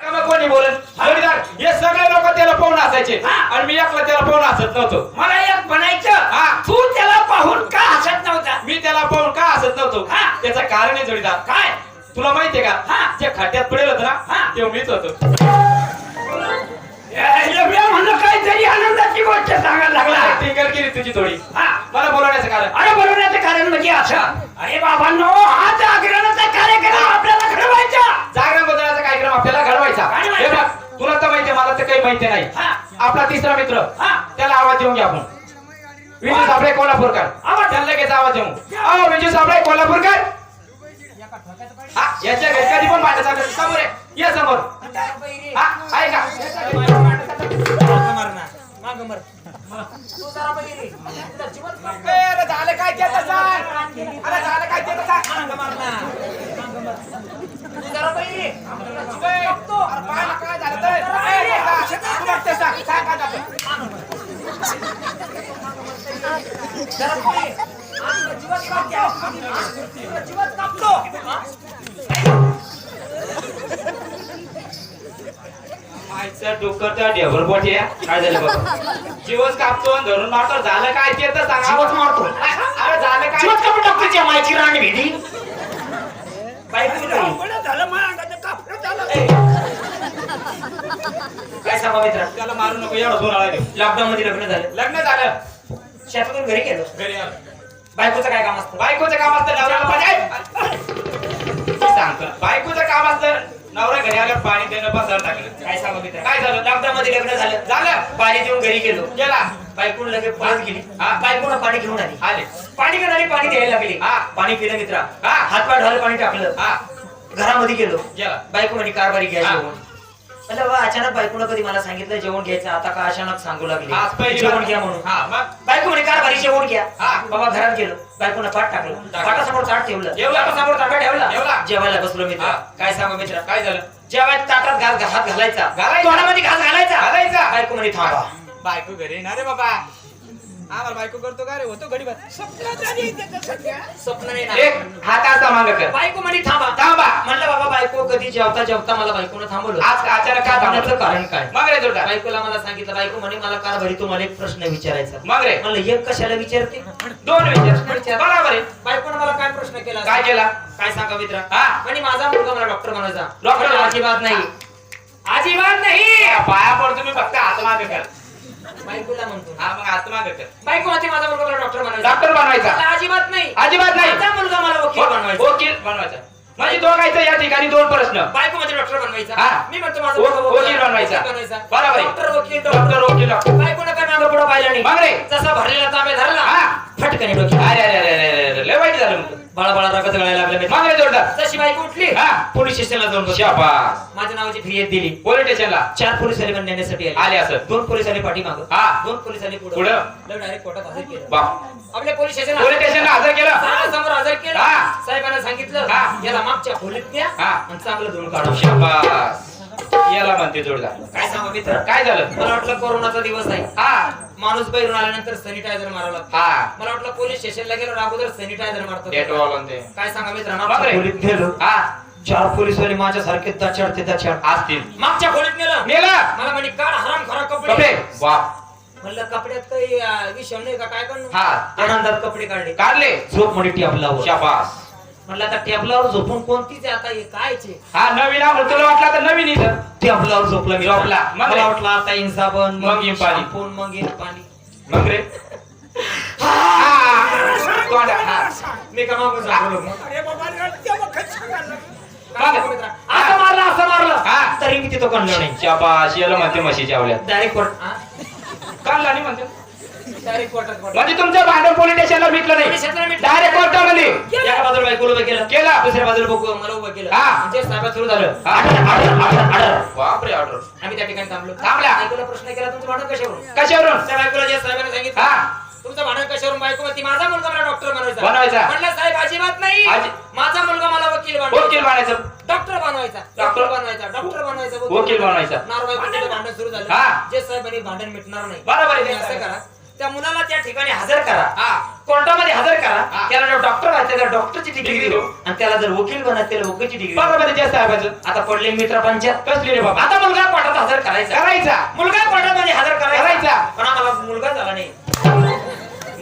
कोणी बोलत? जोडीदार हे सगळे लोक त्याला पाहून असायचे हा. आणि मी एकला त्याला पाहून हसत नव्हतो. मला एक हा. तू त्याला पाहून का हसत नव्हता? मी त्याला पाहून का हसत नव्हतो? हा. त्याचं कारण आहे जोडीदार. काय? तुला माहितीये का? हा. जे खड्ड्यात पडेल होतं हा. ना ते मीच होतो. एवढ्या म्हणलं काहीतरी आनंदाची गोष्ट सांगायला लागला. टिंगल केली तुझी थोडी हा. मला बोलवण्याचं कारण. अरे बोलवण्याचं कारण म्हणजे असं. अरे बाबांनो हा जागरणाचा माहिती नाही हा. आपला तिसरा मित्र हा. त्याला आवाज देऊन घ्या आपण विजू साबळे कोल्हापूरकर आवाज. त्याला लगेच आवाज देऊ अहो विजू साबळे कोल्हापूरकर हा याच्या घरी कधी पण भांडण चाललं समोर आहे. ये समोर हा झालं काय ते तर सांग. अरे झालं काय ते तर सांग. ए, बघ डोकं त्या ढेबर आहे. काय झालं बाबा? जीवच कापतो धरून मारतो. झालं काय ते तर सांग. जीवच मारतो. अरे झालं काय? जीवत कमी टाकतो मायची राणी भेटी. काय सांगा मित्र? त्याला मारू नको एवढा जोर आला. लॉकडाऊन मध्ये लग्न झालं. लग्न झालं. शेतातून घरी गेलो. घरी आलो. बायकोचं काय काम असतं? बायकोचं काम असतं नवऱ्याला मी सांगतो बायकोचं काम असतं नवरा घरी आल्यावर पाणी देणं बसायला टाकलं काय सांगा मित्र? काय झालं? लॉकडाऊन मध्ये लग्न झालं. झालं. पाणी देऊन घरी गेलो. गेला. बायकोन लगेच पळत गेली. हा. बायकोनं पाणी घेऊन आली. आले. पाणी घेऊन आली पाणी द्यायला लागली. हा. पाणी पिलं मित्रा. हा. हात पाय ढाल पाणी टाकलं. हा. घरामध्ये गेलो. गेला. बायको म्हणे कारभारी घ्या. जेवण म्हणलं बा अचानक बायकोनं कधी मला सांगितलं जेवण घ्यायचं आता का अचानक सांगू लागली? आज पहिली जेवण बार- घ्या म्हणून. हा मग? बायको म्हणे कारभारी जेवण घ्या. हा. बाबा घरात गेलो बायकोनं पाठ टाकलं. टाकलं. पाठासमोर ताट ठेवलं. जेवला. ताटा ठेवला. जेवला. जेवायला बसलो मित्र हा. काय सांगू मित्र? काय झालं? जेवायला ताटात घास हात घालायचा. घालायचा. तोंडामध्ये घास घालायचा. घालायचा. बायको म्हणे थांबा. बायको घरी ना रे बाबा. आम्हाला बायको करतो का रे? होतो घडी स्वप्न नाही ना. एक हाताचा मांग कर. बायको म्हणे थांबा. थांबा. म्हणलं बाबा कधी जेवता जेवता मला बायकोनं थांबवलं. आज अचानक काय थांबण्याचं थांबलं कारण काय? मग रे जोडा बायकोला मला सांगितलं बायको म्हणे मला कारभारी तुम्हाला एक प्रश्न विचारायचा. मग रे. म्हणलं एक कशाला विचारते? दोन विचार. बरोबर आहे. बायकोनं मला काय प्रश्न केला? काय केला? काय सांगा मित्र? हा. म्हणे माझा मुलगा मला डॉक्टर म्हणायचा. डॉक्टर अजिबात नाही. अजिबात नाही. पाया पडतो मी फक्त हात माग कर. बायकोला म्हणतो. हा मग हात माग कर. बायको म्हणते माझा मुलगा मला डॉक्टर म्हणायचा. डॉक्टर बनवायचा अजिबात नाही. अजिबात नाही. माझा मुलगा मला वकील बनवायचा. वकील बनवायचा. म्हणजे दोघांचं या ठिकाणी दोन प्रश्न बायको म्हणजे डॉक्टर बनवायचा हा. मी म्हणतो माझा वक- मुलगा वकील बनवायचा. बनवायचा बरोबर आहे. डॉक्टर वकील डॉक्टर वकील डॉक्टर बायकोनं मागं पुढं पाहिलं नाही. मग रे जसा भरलेला तांबे धरला हा. फटकन डोकी अरे अरे अरे अरे अरे, लय वाईट झालं बाळा बाळा रगत गळायला लागलं मी. मग रे जोडा जशी बायको उठली हा. पोलीस स्टेशनला जाऊन. शाबास. माझ्या नावाची फिर्याद दिली. पोलीस स्टेशनला? चार पोलीस आले पण नेण्यासाठी आले. आले असं. दोन पोलीस आले पाठीमाग. हा. दोन पोलीस आले पुढे? पुढं. डायरेक्ट कोर्टात हजर केलं. आपल्या पोलीस स्टेशन पोलीस स्टेशनला हजर केलं? समोर हजर केलं. साहेबांना सांगितलं हा. याला मागच्या खोलीत हा. आणि चांगलं धुवून काढा. शाबास. याला म्हणते जोडदार. काय सांगू मित्र? काय झालं? मला वाटलं कोरोनाचा दिवस आहे. हा. माणूस बाहेरून आल्यानंतर सॅनिटायझर मारावं लागतं. हा. मला वाटलं पोलीस स्टेशनला गेलो अगोदर सॅनिटायझर मारतो. डेटॉल आणि ते काय सांगा मित्रांनो खोलीत हा. चार पोलीसवाले माझ्या सारखे दचाड ते दचाड. असतील. मागच्या खोलीत नेलं नेला मला म्हणे काढ हराम खरा कपडे. कपडे. बाप म्हणलं कपड्यात काही अं, विषम नाही का? काय करणं हा. आनंदात कपडे काढले. काढले. झोप म्हणे टेबलावर शाबास. म्हणलं आता टेबलावर झोपून कोणतीच आता हे कायचे हा नवीन आवड तुला वाटला तर नवीन इथं टेबलावर झोपला मी झोपला. मग रे? मला वाटलं आता इन साबण मग येईन पाणी. शॅम्पून, मग येईन पाणी मग रे हा. तोंडा, हा. मी का मागून झोपलो मग. काय मग? सांगू मित्रा? असं मारलं असं मारलं हा. तरी मी तिथं कणलं नाही शाबास याला म्हणते म्हशीच्या आवल्यात डायरेक्ट कोर्ट काढला नाही म्हणते म्हणजे तुमचं भांडण पोलीस स्टेशनला मिटलं नाही. डायरेक्ट कोर्टामध्ये एका बाजूला बायकोला उभं केलं. केला. दुसऱ्या बाजूला बघू मला उभं केलं. हा. म्हणजे साहेब सुरू झालं. बापरे ऑर्डर आम्ही त्या ठिकाणी थांबलो. थांबला. बायकोला प्रश्न केला तुमचं भांडण कशावरून? कशावरून? त्या बायकोला जे साहेबांनी सांगितलं हा. तुमचं भांडण कशावरून? बायको माझा मुलगा मला डॉक्टर बनवायचा. बनवायचा. म्हणलं साहेब अजिबात नाही. माझा मुलगा मला वकील वकील बनवायचा बनायचं. डॉक्टर बनवायचा. डॉक्टर- बनवायचा. डॉक्टर बनवायचा. वकील बनवायचा. भांडण सुरू झालं. हा. जे साहेबांनी भांडण मिटणार नाही. बरोबर असं करा. त्या मुलाला त्या ठिकाणी हजर करा. कोर्टामध्ये हजर करा. त्याला जर डॉक्टर व्हायचं तर डॉक्टरची डिग्री देऊ. आणि त्याला जर वकील बनायचं त्याला वकीलची डिग्री. बरोबर आहे साहेबाचं आता पडले मित्र पंचायत. कसली रे बाबा? आता मुलगा कोर्टात हजर करायचा. करायचा. मुलगा कोर्टामध्ये हजर करायचा. पण आम्हाला मुलगा झाला नाही.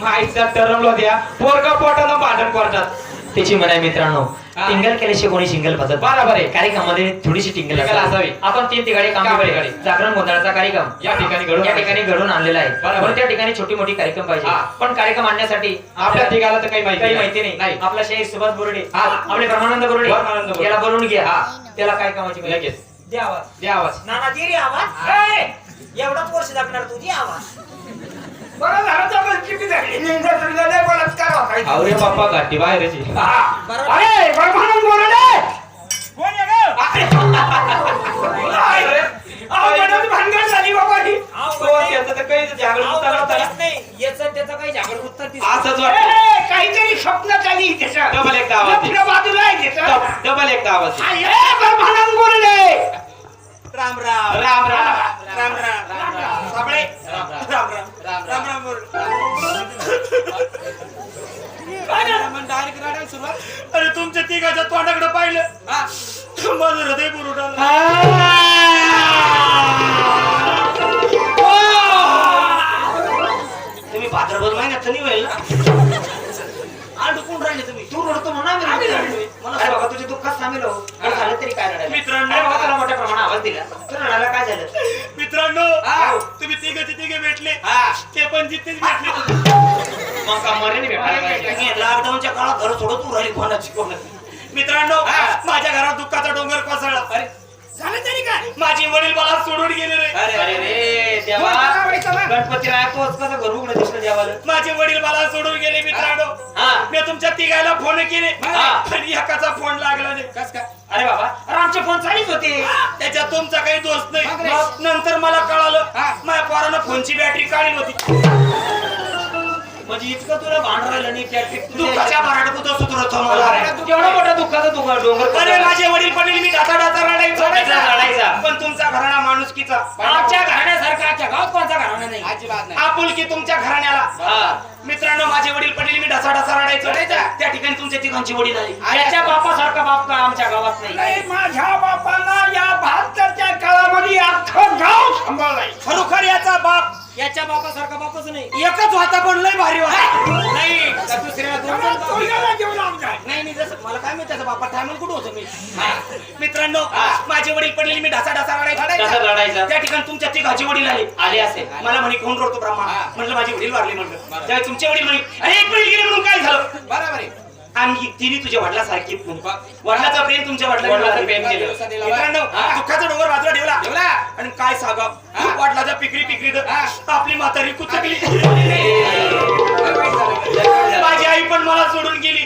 माईचा ठरवलं द्या. पोरगा पोटानं भांडण कोर्टात त्याची म्हणाय मित्रांनो. टिंगल केल्याशिवाय कोणी शिंगल बसत बरोबर आहे. कार्यक्रमामध्ये थोडीशी टिंगल टिंगल असावी. आपण तीन ठिकाणी काम काम. ठिकाणी. जागरण गोंधळाचा कार्यक्रम या ठिकाणी घडून या ठिकाणी घडून आणलेला आहे बरोबर. त्या ठिकाणी छोटी मोठी कार्यक्रम पाहिजे हा. पण कार्यक्रम आणण्यासाठी आपल्या ठिकाला तर काही माहिती काही माहिती नाही नाही आपला शहीद सुभाष बोर्डे हा. आपले ब्रह्मानंद बोर्डे ब्रह्मानंद बोर्डे. याला बोलून घ्या हा. त्याला काय कामाची गरज? लगेच दे आवाज द्या आवाज नाना दे रे आवाज ए! एवढाच वर्ष जगणार तुझी आवाज बरं झालं तर मग किती झाली निंदा तुला लय बलात्कार व्हायचा. अरे बाप्पा गाठी बाहेरची अरे ब्रह्मानंद बोराडे कोण आहे गं? अरे, अरे तुमच्या तिघाच्या तोंडाकडे पाहिलं. हा. माझं हृदय बुरुड तुम्ही भाद्रपद महिन्यात नाही होईल ना. अडकून राहिले तुम्ही? तू रडतो म्हणा आम्ही. मला अरे बाबा तुझ्या दुःखात सामील हो. बरं झालं तरी काय रडायला? मित्रांनो. अरे बाबा तुला मोठ्या प्रमाणात आवाज दिला. तू रडायला काय झालं? मित्रांनो हा. तुम्ही तिघाचे तिघे भेटले. हा. ते पण जिथेच भेटले. लॉकडाऊनच्या काळात घर सोडत तू राहिली कोणाची कोणाची मित्रांनो हा. माझ्या घरात दुःखाचा डोंगर कोसळला. अरे. झालं तरी काय? माझे वडील मला सोडून गेले रे अरे अरे रे देवा. गणपती राय तोच कसं घर उघडं दिसलं देवाला? माझे वडील मला सोडून गेले मित्रांनो. मी तुमच्या तिघायला फोन केले. पण एकाचा फोन लागला नाही. कस काय? अरे बाबा अरे आमचे फोन चालीच होते. त्याच्यात तुमचा काही दोष रे. नाही नंतर मला कळालं. माझ्या पोरानं फोनची बॅटरी काढली होती. म्हणजे इतकं तुला भांडण राहिलं नाही त्या दुःखाच्या भराट कुठं सुधरतो मला? केवढा मोठा दुःखाचा डोंगर डोंगर अरे. माझे वडील पडले मी डाचा डाचा रडायचो. पण तुमचा घराणा माणुसकीचा. आमच्या घराण्यासारखा आजच्या गावात कोणता घराणा नाही? अजिबात नाही. आपुलकी तुमच्या घराण्याला. मित्रांनो माझे वडील पडले मी ढसा ढसा रडायचो. त्या ठिकाणी तुमच्या तिघांची वडील आली. याच्या बापासारखा बाप का आमच्या गावात नाही माझ्या बापाला या बहात्तरच्या काळामध्ये अख्खं गाव सांभाळलंय. खरोखर याचा बाप याच्या बापासारखा बापच नाही. एकच होता पण लय भारी होता नाही दुसऱ्याला दोन दोन बाप? नाही नाही जसं मला काय माहिती त्याचा बापा टायमल कुठं होतो मी? मित्रांनो माझे वडील पडलेले मी ढासा ढासा कसा रडायचो रडायचा. त्या ठिकाणी तुमच्या तिघाची वडील आले. आले असेल मला म्हणे कोण रडतो ब्रह्मा हा. म्हटलं माझे वडील वारले. त्यावेळी तुमचे वडील म्हणे अरे एक वडील गेले म्हणून काय झालं? बरोबर आहे आम्ही तिने तुझ्या वडिलासारखी वडिलाचं प्रेम तुमच्या प्रेम केलं. केलं मित्रांनो. दुःखाचा डोंगर बाजूला ठेवला ठेवला. आणि काय सांगा. वडिलाचा पिकरी पिकरी. आपली म्हातारी कुचकली. माझी आई पण मला सोडून गेली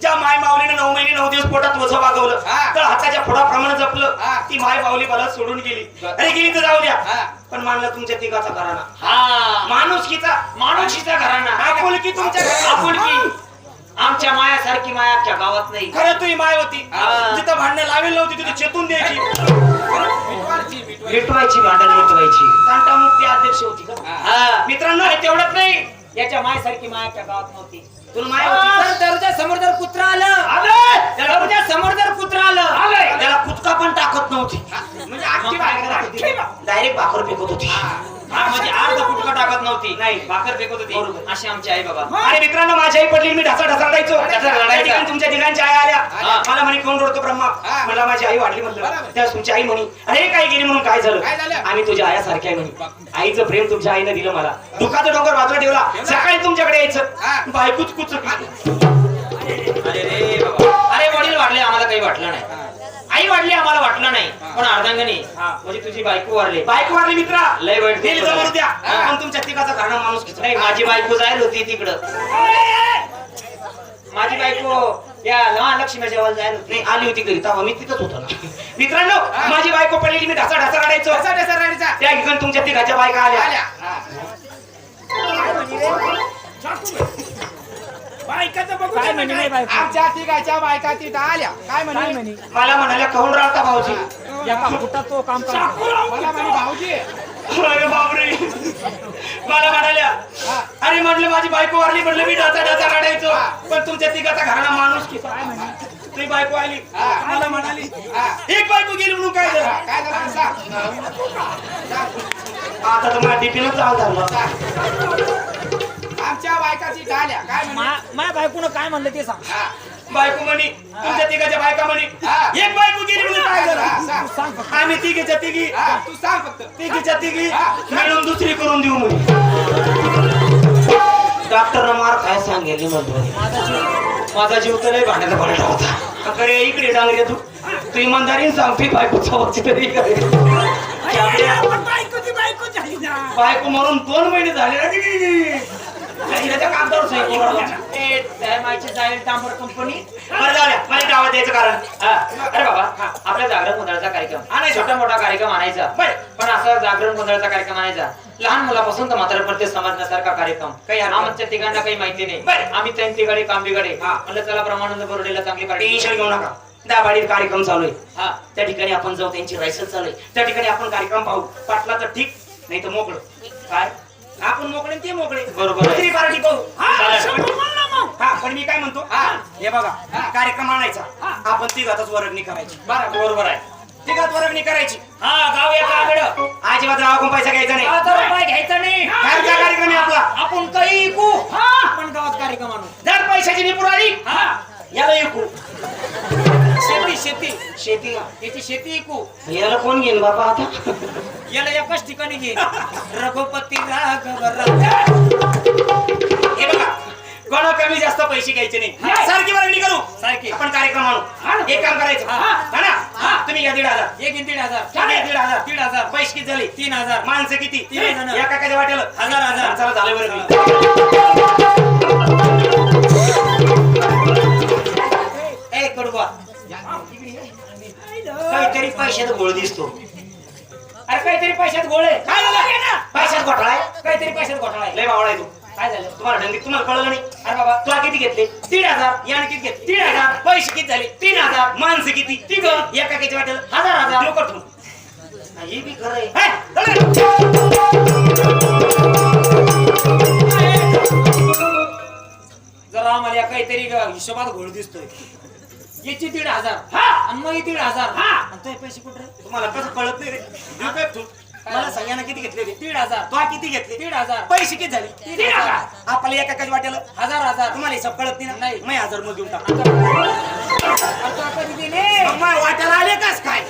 ज्या माय माऊलीने नऊ महिने नऊ दिवस पोटात वझ वागवलं. तर हाताच्या फोडाप्रमाणे जपलं. ती माय माऊली मला सोडून गेली. अरे गेली तर जाऊ द्या. पण मानला तुमच्या तिघाचा घराणा हा माणुसकीचा माणुशीचा घराणा आपुलकी तुमच्या आपुलकी आमच्या मायासारखी माया आमच्या गावात नाही. खरं तुही माय होती. जिथं भांडणं लावेल नव्हती तिथे चेतून द्यायची. मिटवायची, भांडण मिटवायची. तांटा मुक्ती अध्यक्ष होती का? हा. मित्रांनो हे तेवढंच नाही. याच्या मायासारखी माया आमच्या गावात नव्हती. तुला माय होती. समोर जर कुत्रा आलं. समोर जर कुत्रा आलं. त्याला कुचका पण टाकत नव्हती. म्हणजे डायरेक्ट भाकर फेकत होती. म्हणजे अर्ध कुटका टाकत नव्हती. नाही. भाकर फेकत होती. बरोबर. अशी आमची आई बाबा. अरे मित्रांनो माझी आई पडली मी ढासा ढासा. त्या ठिकाणी तुमच्या ठिकाणच्या आई आल्या. मला म्हणे कोण रडतो ब्रह्मा. मला माझी आई वाढली बरोबर. त्यावेळेस तुमची आई म्हणे अरे काय गेली म्हणून काय झालं? काय झालं? आम्ही तुझ्या आयासारखी आहे म्हणे. आईचं प्रेम तुमच्या आईनं दिलं मला. दुखाचं डोंगर बाजूला ठेवला. सकाळी तुमच्याकडे. यायचं. बायकूच कुचकली. अरे रे बाबा. अरे वडील वाढले आम्हाला काही वाटलं नाही. आई वाढली आम्हाला वाटलं नाही. पण अर्धांगणी. हा. म्हणजे तुझी बायको वारली बायको वाढली मित्रा. लय वाईट दिल झालं. द्या. पण तुमच्या तिघाचा कारण माणूस नाही माझी बायको जायला होती तिकडं. माझी बायको या लहान लक्ष्मी जेवायला जायला होती. नाही आली होती तेव्हा मी तिथंच होतो ना. मित्रांनो माझी बायको पडलेली मी ढासा ढासा रडायचो कसा डसा रडायचा? त्या ठिकाणी तुमच्या तिघाच्या बायका आल्या. आल्या. बायकाचं बघू दे ना काय. आमच्या तिघाच्या बायका तिथं आल्या. काय म्हणे? मला म्हणाल्या कहून राहता भाऊजी. एका फुटात तो काम लावून मला म्हणे भाऊजी. अरे बापरे. मला म्हणाल्या अरे म्हटलं माझी बायको वारली म्हटलं मी डाचा डाचा रडायचो. पण तुमच्या तिघाचा घराला माणूस की. तुझी बायको आली. मला म्हणाली. एक बायको गेली म्हणून काय झालं? काय झालं? सांग. आता तर माझ्या चाल झालं. आमच्या बायकाची डाल्या. काय म्हणे? माझ्या बायकोनं काय म्हणलं ते सांग. हा. बायको म्हणी तुमच्या तिघाच्या बायका म्हणी. हा. एक बायको गेली म्हणून काय हा, झालं? सांग. फक्त. आम्ही तिघीच्या तिघी. हा, तू सांग फक्त. तिघीच्या तिघी. मिळून दुसरी करून देऊ म्हणे डॉक्टरनं मार काय सांगेल म्हणतो माझा जीव तर लय भांड्याचा भरला होता. अरे इकडे डांगरे तू. तू इमानदारीने सांग ती बायको चवची तरी बायको बायको मरून दोन महिने झाले ना तिने. आणि त्याच्या कागदावर सही करून आला. ए, त्या माहिती जाईल डांबर कंपनी बरं जाऊ द्या मला गावात द्यायचं कारण. हा. अरे बाबा आपल्या जागरण गोंधळाचा कार्यक्रम. आणायचा. छोटा मोठा कार्यक्रम आणायचा. बरं. पण असा जागरण गोंधळाचा कार्यक्रम आणायचा. लहान मुलापासून तर मात्र प्रत्येक समजण्यासारखा कार्यक्रम. काही हरकत. आमच्या तिघांना काही माहिती नाही. बरं. आम्ही त्यांची गाडी कांबी गाडी हा. म्हणलं चला ब्रह्मानंद बरोडेला चांगली पार्टी टेन्शन घेऊ नका. दाबाडीत कार्यक्रम चालू आहे. हा. त्या ठिकाणी आपण जाऊ त्यांची रायसल चालू आहे. त्या ठिकाणी आपण कार्यक्रम पाहू. पाटला तर ठीक नाही तर मोकळं. काय? आपण मोकळे ते मोकळे. बरोबर. दुसरी पार्टी पाहू. हा पण मी काय म्हणतो? हा. हे बघा कार्यक्रम आणायचा. आपण तिघातच वर्गणी करायची. बरं. बरोबर आहे. तिघात वर्गणी करायची. हा गाव या गावकडं अजिबात गावाकडून पैसा घ्यायचा नाही. आता रुपये घ्यायचा नाही. घरचा कार्यक्रम आहे आपला? आपण काही ऐकू आपण गावात कार्यक्रम आणू. जर पैशाची निपुण आली हा. याला ऐकू शेती. शेती शेती याची शेती ऐकू. याला कोण घेईन बाबा आता? याला एकाच ठिकाणी घे रघुपती राघव हे बघा कोणा कमी जास्त पैसे घ्यायचे नाही. सारखी वर्गणी करू सारखी. आपण कार्यक्रम आणू. एक काम करायचं. हा. हा ना? तुम्ही घ्या दीड हजार. एक दीड हजार. चालेल, दीड हजार. दीड हजार. पैसे किती झाले? तीन हजार. माणसं किती? तीन जण. एका काय वाटेल हजार, हजार. चला झालं वर्गणी काहीतरी पैशात गोळ दिसतो. अरे काहीतरी पैशात गोळे काय झालं? पैशात घोटाळा आहे? काहीतरी पैशात घोटाळा आहे. लय मावळा आहे तू. काय झालं? तुम्हाला ढंगी तुम्हाला कळलं नाही? अरे बाबा तुला किती घेतले? दीड हजार. याने किती घेतले? तीन हजार. पैसे किती झाले? तीन हजार. माणसं किती? तिघ. एका किती वाटेल? हजार हजार. देऊ का तू हे बी खरं आहे. जरा आम्हाला या काहीतरी हिशोबात घोळ दिसतोय. याची दीड हजार. हा. आणि मग दीड हजार. हा. आणि तुझे पैसे कुठे? तुम्हाला कसं कळत नाही रे? देऊ काय तू मला सांगा ना किती घेतले रे दीड हजार. तो किती घेतले? दीड हजार. पैसे किती झाले? हजार. आपल्याला एका काय वाटेल? हजार हजार. तुम्हाला हिसाब कळत नाही ना? नाही. मी हजारमध्ये देऊन टाक. आता कधी मग वाट्याला आले कास काय?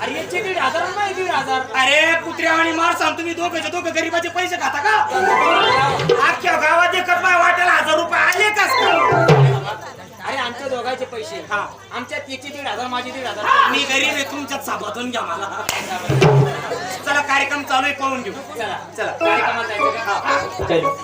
अरे याचे दीड हजार आणि मग दीड हजार. अरे कुत्र्या आणि मार सांग तुम्ही दोघे दोघं गरीबाचे पैसे खाता का? घेशील हा आमच्या तिची दीड हजार माझी दीड हजार. मी गरीब आहे तुमच्यात साबातून घ्या मला. चला कार्यक्रम चालू आहे पळून घेऊ. चला. चला. कार्यक्रमाला जायचं